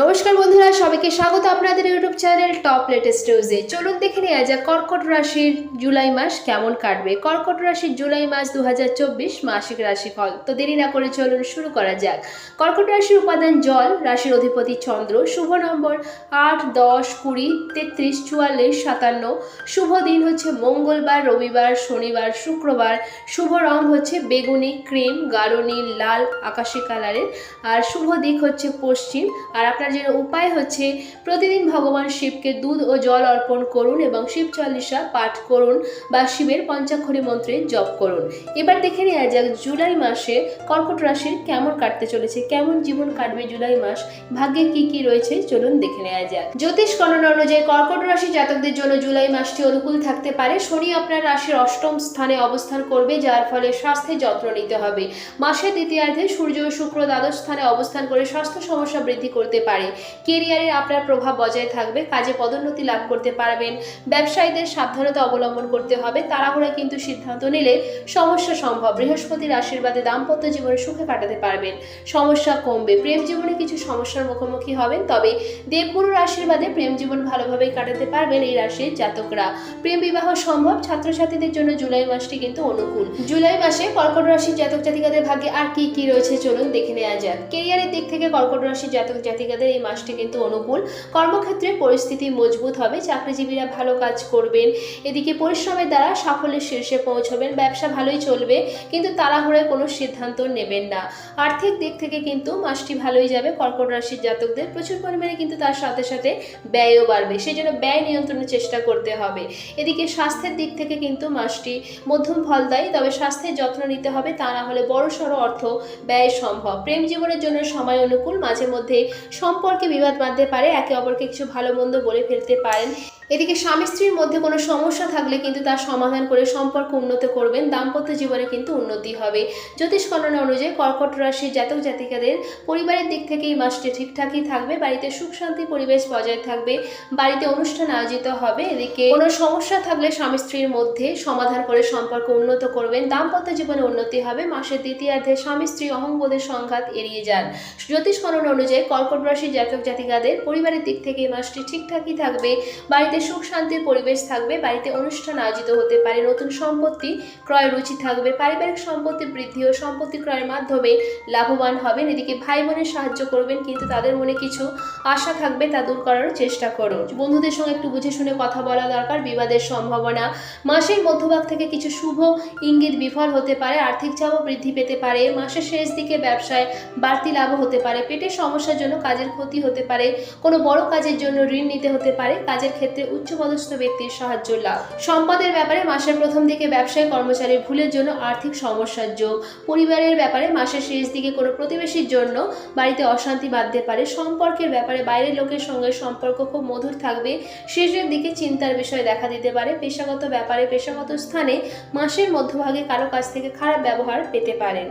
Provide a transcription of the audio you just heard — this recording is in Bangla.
নমস্কার বন্ধুরা, সবাইকে স্বাগত আপনাদের ইউটিউব চ্যানেল টপ লেটেস্ট নিউজে। চলুন দেখে নেওয়া যাক কর্কট রাশির জুলাই মাস কেমন কাটবে। কর্কট রাশির জুলাই মাস দু হাজার চব্বিশ মাসিক রাশিফল। তো দেরি না করে চলুন শুরু করা যাক। কর্কট রাশির উপাদান জল, রাশির অধিপতি চন্দ্র, শুভ নম্বর আট, দশ, কুড়ি, তেত্রিশ, চুয়াল্লিশ, সাতান্ন। শুভ দিন হচ্ছে মঙ্গলবার, রবিবার, শনিবার, শুক্রবার। শুভ রং হচ্ছে বেগুনি, ক্রিম, গাঢ় নীল, লাল, আকাশি কালারের। আর শুভ দিক হচ্ছে পশ্চিম। আর আপনার যে উপায় হচ্ছে প্রতিদিন ভগবান শিবকে দুধ ও জল অর্পণ করুন এবং শিব চল্লিশা পাঠ করুন বা শিবের পঞ্চাক্ষরী মন্ত্রে জপ করুন। এবার দেখে নেওয়া যাক জুলাই মাসে কর্কট রাশির কেমন কাটতে চলেছে, কেমন জীবন কাটবে জুলাই মাস, ভাগ্যে কি কি রয়েছে চলুন দেখে নেওয়া যাক। জ্যোতিষ গণনা অনুযায়ী কর্কট রাশি জাতকদের জন্য জুলাই মাসটি অনুকূল থাকতে পারে। শনি আপনার রাশির অষ্টম স্থানে অবস্থান করবে, যার ফলে স্বাস্থ্যের যত্ন নিতে হবে। মাসের দ্বিতীয়ার্ধে সূর্য ও শুক্র দ্বাদশ স্থানে অবস্থান করে স্বাস্থ্য সমস্যা বৃদ্ধি করতে পারে। কেরিয়ারে আপনার প্রভাব বজায় থাকবে, কাজে পদোন্নতি লাভ করতে পারবেন, ব্যবসায়ীদের সাবধানতা অবলম্বন করতে হবে, তাড়াহুড়া কিন্তু সিদ্ধান্ত নিলে সমস্যা সম্ভব। বৃহস্পতির আশীর্বাদে দাম্পত্য জীবনে সুখে কাটাতে পারবেন। সমস্যা কমবে, প্রেম জীবনে কিছু সমস্যার মুখোমুখি হবেন, তবে দেবগুরুর আশীর্বাদে প্রেম জীবন ভালোভাবেই কাটাতে পারবেন এই রাশির জাতকরা। প্রেম বিবাহ সম্ভব, ছাত্রছাত্রীদের জন্য জুলাই মাসটি কিন্তু অনুকূল। জুলাই মাসে কর্কট রাশির জাতক জাতিকাদের ভাগ্যে আর কি কি রয়েছে চলুন দেখে নেওয়া যাক। কেরিয়ারের দিক থেকে কর্কট রাশির জাতক জাতিকাদের এই মাসটি কিন্তু অনুকূল। কর্মক্ষেত্রে পরিস্থিতি মজবুত হবে, চাকরিজীবীরা ভালো কাজ করবেন। এদিকে পরিশ্রমের দ্বারা সাফল্যের শীর্ষে পৌঁছবেন, ব্যবসা ভালোই চলবে, কিন্তু তাড়াহুড়োয় কোনো সিদ্ধান্ত নেবেন না। আর্থিক দিক থেকে কিন্তু মাসটি ভালোই যাবে, কর্কট রাশির জাতকদের প্রচুর পরিমাণে কিন্তু তার সাথে সাথে ব্যয়ও বাড়বে সেই জন্য ব্যয় নিয়ন্ত্রণের চেষ্টা করতে হবে। এদিকে স্বাস্থ্যের দিক থেকে কিন্তু মাসটি মধ্যম ফল দেয় তবে স্বাস্থ্যের যত্ন নিতে হবে, তা না হলে বড় সড়ো অর্থ ব্যয় সম্ভব। প্রেম জীবনের জন্য সময় অনুকূল, মাঝে মধ্যে সম্পর্কে বিবাদ বাঁধতে পারে একে অপরকে কিছু ভালো মন্দ বলে ফেলতে পারেন। এদিকে স্বামী স্ত্রীর মধ্যে কোনো সমস্যা থাকলে কিন্তু তার সমাধান করে সম্পর্ক উন্নত করবেন, দাম্পত্য জীবনে কিন্তু উন্নতি হবে। জ্যোতিষ গণনা অনুযায়ী কর্কট রাশির জাতক জাতিকাদের পরিবারের দিক থেকে এই মাসটি ঠিকঠাকই থাকবে, বাড়িতে সুখ শান্তি পরিবেশ বজায় থাকবে, বাড়িতে অনুষ্ঠান আয়োজিত হবে। এদিকে কোনো সমস্যা থাকলে স্বামী স্ত্রীর মধ্যে সমাধান করে সম্পর্ক উন্নত করবেন, দাম্পত্য জীবনে উন্নতি হবে। মাসের দ্বিতীয়ার্ধে স্বামী স্ত্রী অহংবোধের সংঘাত এড়িয়ে যান। জ্যোতিষ গণনা অনুযায়ী কর্কট রাশির জাতক জাতিকাদের পরিবারের দিক থেকে এই মাসটি ঠিকঠাকই থাকবে, বাড়িতে সুখ শান্তির পরিবেশ থাকবে, বাড়িতে অনুষ্ঠান আয়োজিত হতে পারে, নতুন সম্পত্তি ক্রয় রুচি থাকবে, পারিবারিক সম্পত্তি বৃদ্ধি ও সম্পত্তি ক্রয়ের মাধ্যমে লাভবান হবেন। এদিকে ভাই বোনের সাহায্য করবেন, কিন্তু তাদের মনে কিছু আশা থাকবে, তা দূর করার চেষ্টা করুন। বন্ধুদের সঙ্গে একটু বুঝে শুনে কথা বলা দরকার, বিবাদের সম্ভাবনা। মাসের মধ্যভাগ থেকে কিছু শুভ ইঙ্গিত বিফল হতে পারে, আর্থিক চাপও বৃদ্ধি পেতে পারে, মাসের শেষ দিকে ব্যবসায় বাড়তি লাভও হতে পারে, পেটের সমস্যার জন্য কাজের ক্ষতি হতে পারে, কোনো বড় কাজের জন্য ঋণ নিতে হতে পারে, কাজের ক্ষেত্রে উচ্চপদস্থ ব্যক্তির সাহায্য লাভ। সম্পদের ব্যাপারে মাসের প্রথম দিকে ব্যবসায়ী কর্মচারীর ভুলের জন্য আর্থিক সমস্যার যোগ। পরিবারের ব্যাপারে মাসের শেষ দিকে কোনো প্রতিবেশীর জন্য বাড়িতে অশান্তি বাঁধতে পারে। সম্পর্কের ব্যাপারে বাইরের লোকের সঙ্গে সম্পর্ক খুব মধুর থাকবে। শেষের দিকে চিন্তার বিষয় দেখা দিতে পারে। পেশাগত ব্যাপারে পেশাগত স্থানে মাসের মধ্যভাগে কারও কাছ থেকে খারাপ ব্যবহার পেতে পারেন।